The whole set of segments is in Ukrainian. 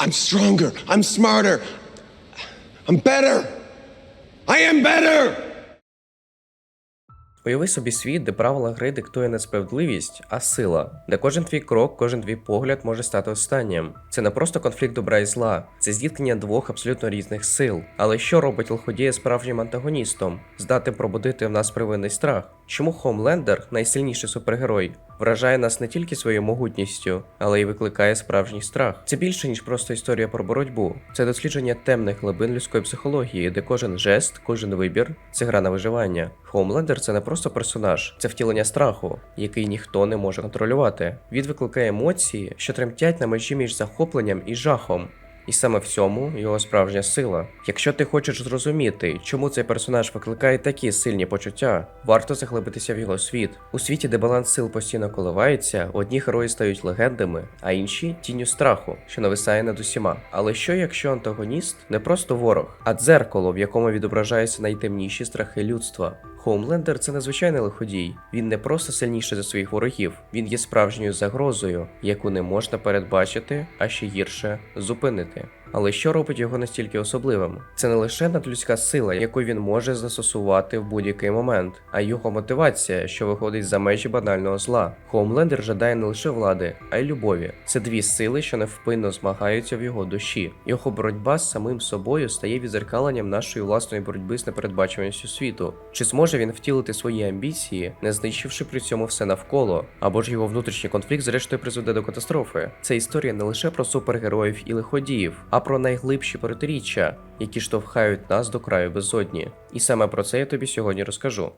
I'm stronger. I'm smarter. I'm better. I am better. Уяви собі світ, де правила гри диктує не справедливість, а сила, де кожен твій крок, кожен твій погляд може стати останнім. Це не просто конфлікт добра і зла, це зіткнення двох абсолютно різних сил. Але що робить лиходія справжнім антагоністом? Здатним пробудити в нас первинний страх. Чому Хомлендер, найсильніший супергерой, вражає нас не тільки своєю могутністю, але й викликає справжній страх. Це більше ніж просто історія про боротьбу. Це дослідження темних глибин людської психології, де кожен жест, кожен вибір це гра на виживання. Хомлендер це не просто персонаж, це втілення страху, який ніхто не може контролювати. Він викликає емоції, що тремтять на межі між захопленням і жахом. І саме в цьому його справжня сила. Якщо ти хочеш зрозуміти, чому цей персонаж викликає такі сильні почуття, варто заглибитися в його світ. У світі, де баланс сил постійно коливається, одні герої стають легендами, а інші тінню страху, що нависає над усіма. Але що якщо антагоніст не просто ворог, а дзеркало, в якому відображаються найтемніші страхи людства? Хоумлендер це незвичайний лиходій. Він не просто сильніший за своїх ворогів, він є справжньою загрозою, яку не можна передбачити, а ще гірше зупинити. Але що робить його настільки особливим? Це не лише надлюдська сила, яку він може застосувати в будь-який момент, а його мотивація, що виходить за межі банального зла. Хоумлендер жадає не лише влади, а й любові. Це дві сили, що невпинно змагаються в його душі. Його боротьба з самим собою стає відзеркаленням нашої власної боротьби з непередбачуваністю світу. Чи зможе він втілити свої амбіції, не знищивши при цьому все навколо, або ж його внутрішній конфлікт зрештою призведе до катастрофи? Це історія не лише про супергероїв і лиходіїв, а про найглибші протиріччя, які штовхають нас до краю безодні. І саме про це я тобі сьогодні розкажу.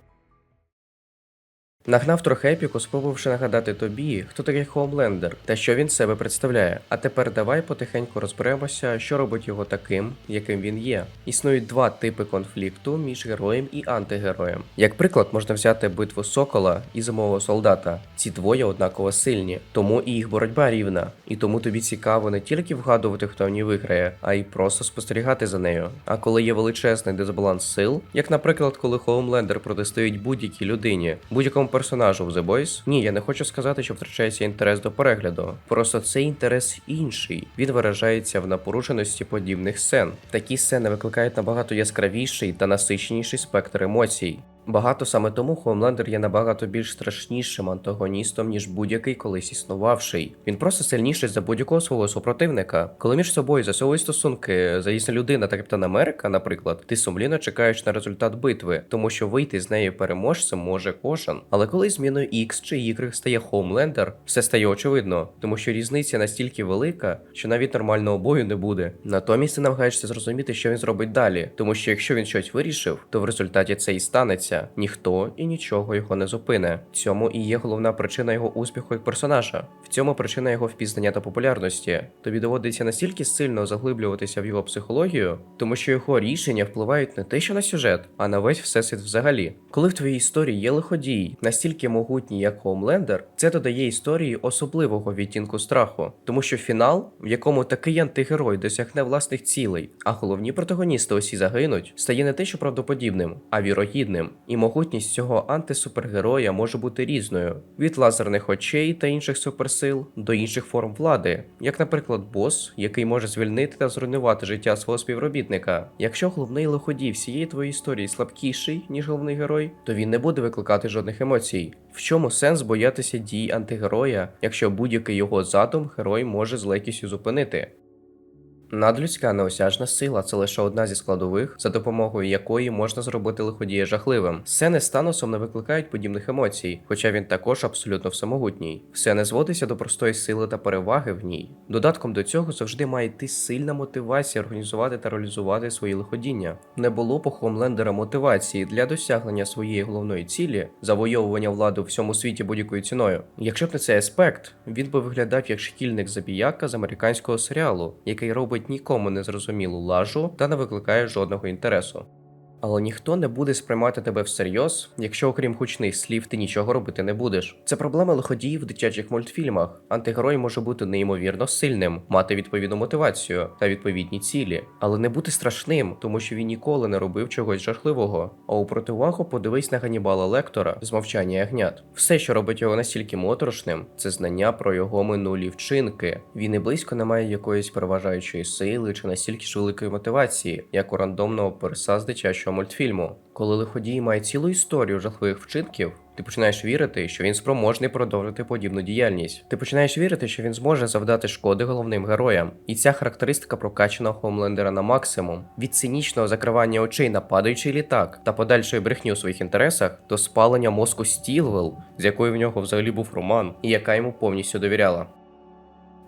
Нагнав трохи епіку, спробувавши нагадати тобі, хто такий Хоумлендер та що він себе представляє. А тепер давай потихеньку розберемося, що робить його таким, яким він є. Існують два типи конфлікту між героєм і антигероєм. Як приклад, можна взяти битву Сокола і зимового солдата. Ці двоє однаково сильні, тому і їх боротьба рівна. І тому тобі цікаво не тільки вгадувати, хто в ній виграє, а й просто спостерігати за нею. А коли є величезний дисбаланс сил, як, наприклад, коли Хоумлендер протистоїть будь-якій людині, будь-якому персонажу в The Boys, ні, я не хочу сказати, що втрачається інтерес до перегляду. Просто цей інтерес інший. Він виражається в напорушеності подібних сцен. Такі сцени викликають набагато яскравіший та насиченіший спектр емоцій. Багато саме тому Хоумлендер є набагато більш страшнішим антагоністом, ніж будь-який колись існувавший. Він просто сильніший за будь-якого свого супротивника. Коли між собою засовують стосунки, заїсна людина та Капітан Америка, наприклад, ти сумлінно чекаєш на результат битви, тому що вийти з нею переможцем може кожен. Але коли зміною X чи Y стає Хоумлендер, все стає очевидно, тому що різниця настільки велика, що навіть нормального бою не буде. Натомість ти намагаєшся зрозуміти, що він зробить далі, тому що якщо він щось вирішив, то в результаті це і станеться. Ніхто і нічого його не зупине. В Цьому і є головна причина його успіху як персонажа. В цьому причина його впізнання та популярності. Тобі доводиться настільки сильно заглиблюватися в його психологію, тому що його рішення впливають не те, що на сюжет, а на весь всесвіт взагалі. Коли в твоїй історії є лиходій, настільки могутній, як Хоумлендер, це додає історії особливого відтінку страху, тому що фінал, в якому такий антигерой досягне власних цілей, а головні протагоністи усі загинуть, стає не те, що правдоподібним, а вірогідним. І могутність цього антисупергероя може бути різною: від лазерних очей та інших суперсил до інших форм влади, як, наприклад, бос, який може звільнити та зруйнувати життя свого співробітника. Якщо головний лиходій всієї твоєї історії слабкіший, ніж головний герой, то він не буде викликати жодних емоцій. В чому сенс боятися дій антигероя, якщо будь-який його задум герой може з легкістю зупинити? Надлюдська неосяжна сила це лише одна зі складових, за допомогою якої можна зробити лиходія жахливим. Сцени з Таносом не викликають подібних емоцій, хоча він також абсолютно всемогутній. Все не зводиться до простої сили та переваги в ній. Додатком до цього завжди має йти сильна мотивація організувати та реалізувати свої лиходіння. Не було по Хомлендера мотивації для досягнення своєї головної цілі завойовування влади у всьому світі будь-якою ціною. Якщо б не цей аспект, він би виглядав як шкільник забіяка з американського серіалу, який робить нікому не зрозумілу лажу та не викликає жодного інтересу. Але ніхто не буде сприймати тебе всерйоз, якщо окрім гучних слів ти нічого робити не будеш. Це проблема лиходіїв в дитячих мультфільмах. Антигерой може бути неймовірно сильним, мати відповідну мотивацію та відповідні цілі, але не бути страшним, тому що він ніколи не робив чогось жахливого. А у противагу подивись на Ганібала Лектора з мовчання ягнят. Все, що робить його настільки моторошним, це знання про його минулі вчинки. Він і близько не має якоїсь переважаючої сили чи настільки ж великої мотивації, як у рандомного перса з дитячого мультфільму. Коли лиходій має цілу історію жахливих вчинків, ти починаєш вірити, що він спроможний продовжити подібну діяльність. Ти починаєш вірити, що він зможе завдати шкоди головним героям. І ця характеристика прокачана Хоумлендера на максимум від цинічного закривання очей на падаючий літак та подальшої брехні у своїх інтересах до спалення мозку Стілвелл, з якою в нього взагалі був роман, і яка йому повністю довіряла.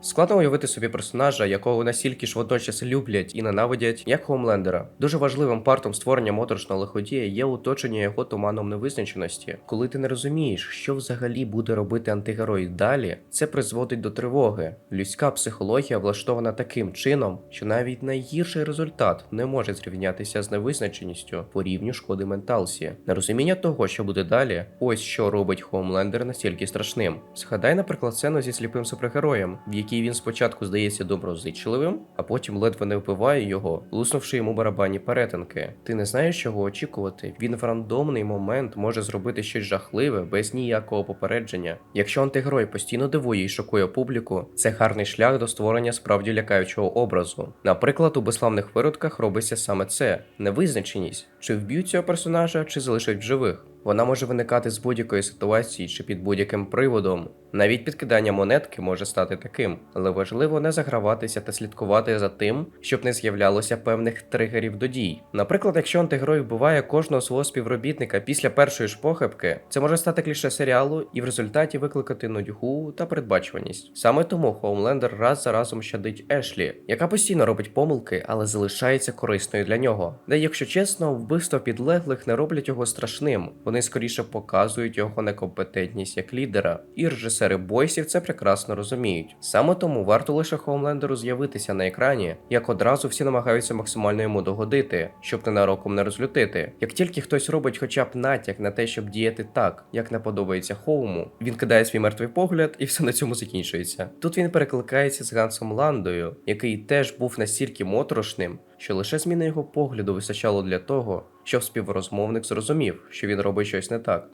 Складно уявити собі персонажа, якого настільки ж водночас люблять і ненавидять, як Хоумлендера. Дуже важливим партом створення моторошного лиходія є оточення його туманом невизначеності. Коли ти не розумієш, що взагалі буде робити антигерой далі, це призводить до тривоги. Людська психологія влаштована таким чином, що навіть найгірший результат не може зрівнятися з невизначеністю по рівню шкоди менталсі. Нерозуміння того, що буде далі, ось що робить Хоумлендер настільки страшним. Згадай, наприклад, сцену зі сліпим супергероєм, в якій він спочатку здається доброзичливим, а потім ледве не вбиває його, луснувши йому барабанні перетинки. Ти не знаєш, чого очікувати. Він в рандомний момент може зробити щось жахливе без ніякого попередження. Якщо антигерой постійно дивує і шокує публіку, це гарний шлях до створення справді лякаючого образу. Наприклад, у безславних виродках робиться саме це невизначеність, чи вб'ють цього персонажа, чи залишать в живих. Вона може виникати з будь-якої ситуації чи під будь-яким приводом. Навіть підкидання монетки може стати таким, але важливо не заграватися та слідкувати за тим, щоб не з'являлося певних тригерів до дій. Наприклад, якщо антигерой вбиває кожного свого співробітника після першої ж похибки, це може стати кліше серіалу і в результаті викликати нудьгу та передбачуваність. Саме тому Хоумлендер раз за разом щадить Ешлі, яка постійно робить помилки, але залишається корисною для нього. Де, якщо чесно, вбивства підлеглих не роблять його страшним. Вони скоріше показують його некомпетентність як лідера, і режисери бойсів це прекрасно розуміють. Саме тому варто лише Хоумлендеру з'явитися на екрані, як одразу всі намагаються максимально йому догодити, щоб ненароком не розлютити. Як тільки хтось робить хоча б натяк на те, щоб діяти так, як не подобається Хоуму, він кидає свій мертвий погляд, і все на цьому закінчується. Тут він перекликається з Гансом Ландою, який теж був настільки моторошним, що лише зміна його погляду вистачало для того, щоб співрозмовник зрозумів, що він робить щось не так.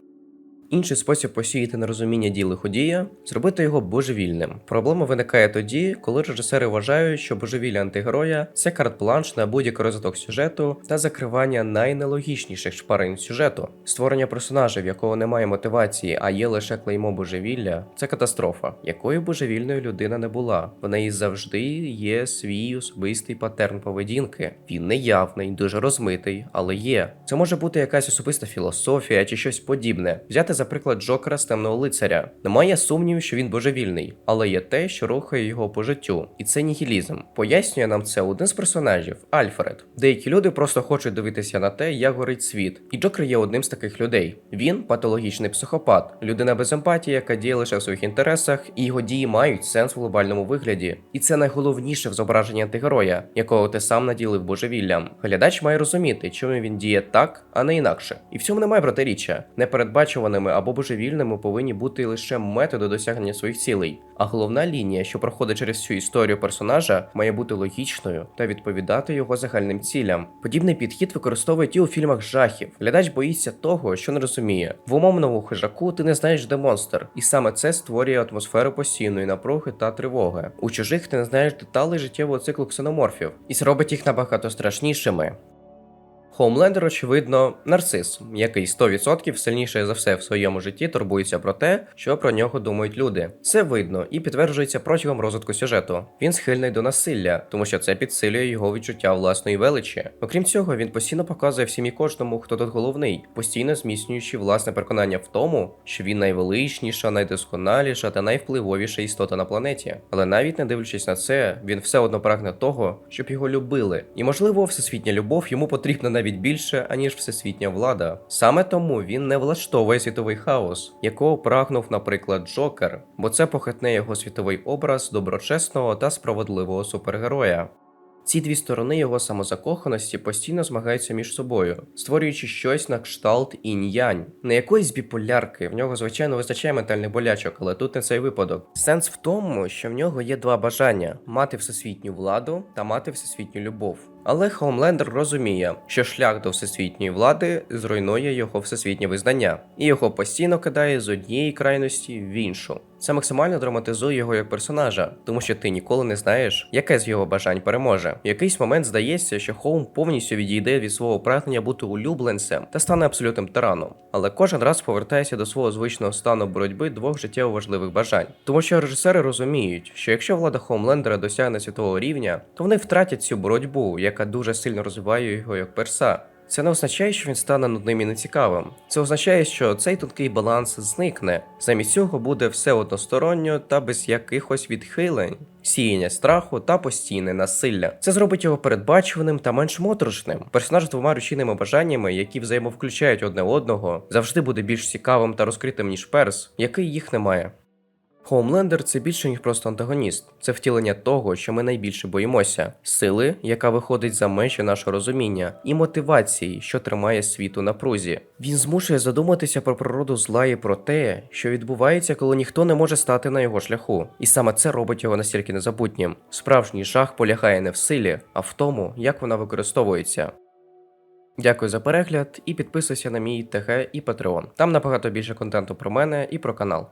Інший спосіб посіяти нерозуміння дій лиходія зробити його божевільним. Проблема виникає тоді, коли режисери вважають, що божевілля антигероя це карт-бланш на будь-який розвиток сюжету та закривання найнелогічніших шпарин сюжету. Створення персонажа, в якого немає мотивації, а є лише клеймо божевілля, це катастрофа, якою божевільною людина не була. В неї завжди є свій особистий патерн поведінки. Він неявний, дуже розмитий, але є. Це може бути якась особиста філософія чи щось подібне. Взяти за приклад Джокера з темного лицаря. Немає сумнівів, що він божевільний, але є те, що рухає його по життю, і це нігілізм. Пояснює нам це один з персонажів Альфред. Деякі люди просто хочуть дивитися на те, як горить світ, і Джокер є одним з таких людей. Він патологічний психопат, людина без емпатії, яка діє лише в своїх інтересах, і його дії мають сенс в глобальному вигляді. І це найголовніше в зображенні антигероя, якого ти сам наділив божевіллям. Глядач має розуміти, чому він діє так, а не інакше. І в цьому немає протиріччя. Непередбачуваними або божевільними повинні бути лише методи досягнення своїх цілей. А головна лінія, що проходить через всю історію персонажа, має бути логічною та відповідати його загальним цілям. Подібний підхід використовують і у фільмах жахів. Глядач боїться того, що не розуміє. В умовному хижаку ти не знаєш, де монстр, і саме це створює атмосферу постійної напруги та тривоги. У чужих ти не знаєш деталей життєвого циклу ксеноморфів, і це робить їх набагато страшнішими. Хоумлендер, очевидно, нарцис, який 100% сильніше за все в своєму житті турбується про те, що про нього думають люди. Це видно і підтверджується протягом розвитку сюжету. Він схильний до насилля, тому що це підсилює його відчуття власної величі. Окрім цього, він постійно показує всім і кожному, хто тут головний, постійно зміцнюючи власне переконання в тому, що він найвеличніша, найдосконаліша та найвпливовіша істота на планеті. Але навіть не дивлячись на це, він все одно прагне того, щоб його любили. І можливо, всесвітня любов йому потрібна навіть більше, аніж всесвітня влада. Саме тому він не влаштовує світовий хаос, якого прагнув, наприклад, Джокер, бо це похитне його світовий образ доброчесного та справедливого супергероя. Ці дві сторони його самозакоханості постійно змагаються між собою, створюючи щось на кшталт інь-янь. Не якоїсь біполярки, в нього звичайно вистачає ментальних болячок, але тут не цей випадок. Сенс в тому, що в нього є два бажання: мати всесвітню владу та мати всесвітню любов. Але Хоумлендер розуміє, що шлях до всесвітньої влади зруйнує його всесвітнє визнання, і його постійно кидає з однієї крайності в іншу. Це максимально драматизує його як персонажа, тому що ти ніколи не знаєш, яке з його бажань переможе. В якийсь момент здається, що Хоум повністю відійде від свого прагнення бути улюбленцем та стане абсолютним тираном. Але кожен раз повертається до свого звичного стану боротьби двох життєво важливих бажань. Тому що режисери розуміють, що якщо влада Хоумлендера досягне світового рівня, то вони втратять цю боротьбу, яка дуже сильно розвиває його як перса. Це не означає, що він стане нудним і нецікавим. Це означає, що цей тонкий баланс зникне. Замість цього буде все односторонньо та без якихось відхилень, сіяння страху та постійне насилля. Це зробить його передбачуваним та менш моторошним. Персонаж з двома ручійними бажаннями, які взаємовключають одне одного, завжди буде більш цікавим та розкритим, ніж перс, який їх не має. Хоумлендер це більше ніж просто антагоніст. Це втілення того, що ми найбільше боїмося: сили, яка виходить за межі нашого розуміння, і мотивації, що тримає світ у напрузі. Він змушує задуматися про природу зла і про те, що відбувається, коли ніхто не може стати на його шляху. І саме це робить його настільки незабутнім. Справжній жах полягає не в силі, а в тому, як вона використовується. Дякую за перегляд і підписуйся на мій ТГ і Patreon. Там набагато більше контенту про мене і про канал.